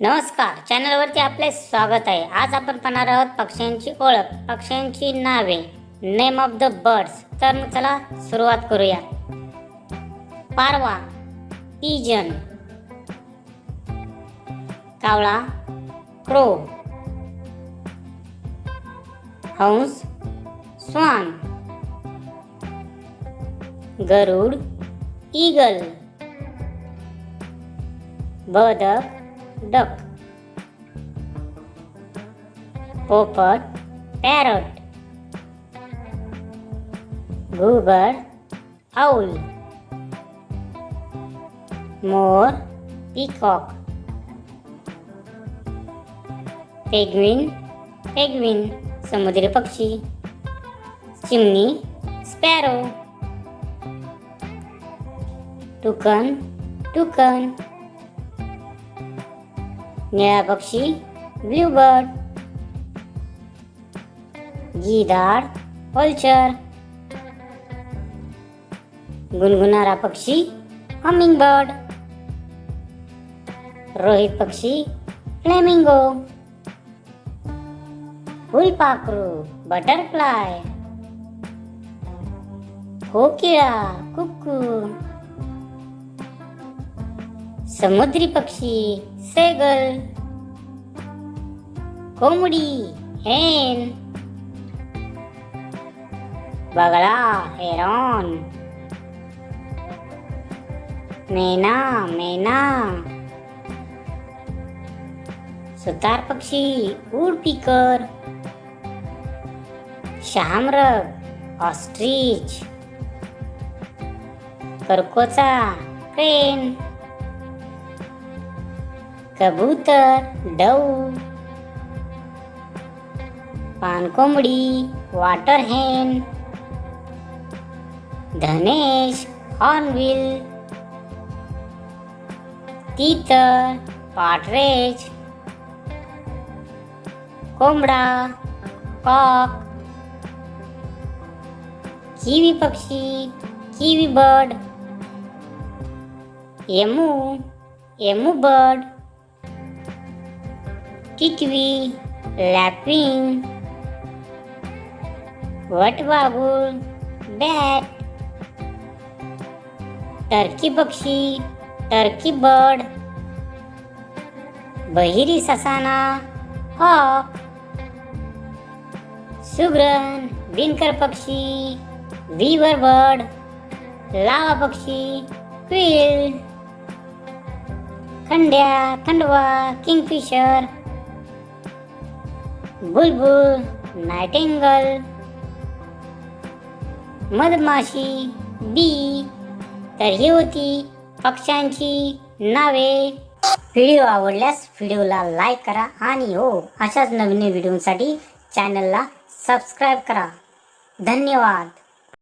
नमस्कार चॅनलवरती आपले स्वागत आहे. आज आपण पाहणार आहोत पक्ष्यांची ओळख पक्ष्यांची नावे नेम ऑफ द बर्ड्स तर मग चला सुरुवात करूया. पारवा पिजन कावळा क्रो हंस स्वान गरुड ईगल बदक डक पोपट पॅरट घुबड आऊल मोर पीकॉक पेग्विन पेग्विन समुद्री पक्षी चिमणी स्पॅरो टुकन टुकन नया पक्षी ब्लू बर्ड गीदार पल्चर गुनगुनारा पक्षी हमिंग बर्ड रोहित पक्षी फ्लेमिंगो फुलपाखरू बटरफ्लाय कोकिळा कुक्कू समुद्री पक्षी सेगल कोंबडी हेन बगळा हेरॉन मेना मेना सुतार पक्षी उडपीकर शहामरग ऑस्ट्रिच करकोचा क्रेन कबूतर डव पानकोंबडी वॉटर हेन धनेश हॉर्नबिल तीतर पाटरेज कोंबडा कॉक किवी पक्षी kiwi bird emu emu bird किकवी lapwing वटवाघूळ बॅट टर्की पक्षी टर्की बर्ड बहिरी ससाना हॉक सुग्रन विनकर पक्षी वीवर बर्ड लावा पक्षी क्विल खंड्या खंडवा किंगफिशर बुलबुल नायटिंगल मधमाशी बी तर ही होती पक्ष्यांची नावे. व्हिडिओ आवडल्यास व्हिडिओला लाईक करा आणि हो अशाच नवीन व्हिडिओसाठी चॅनलला सबस्क्राईब करा. धन्यवाद.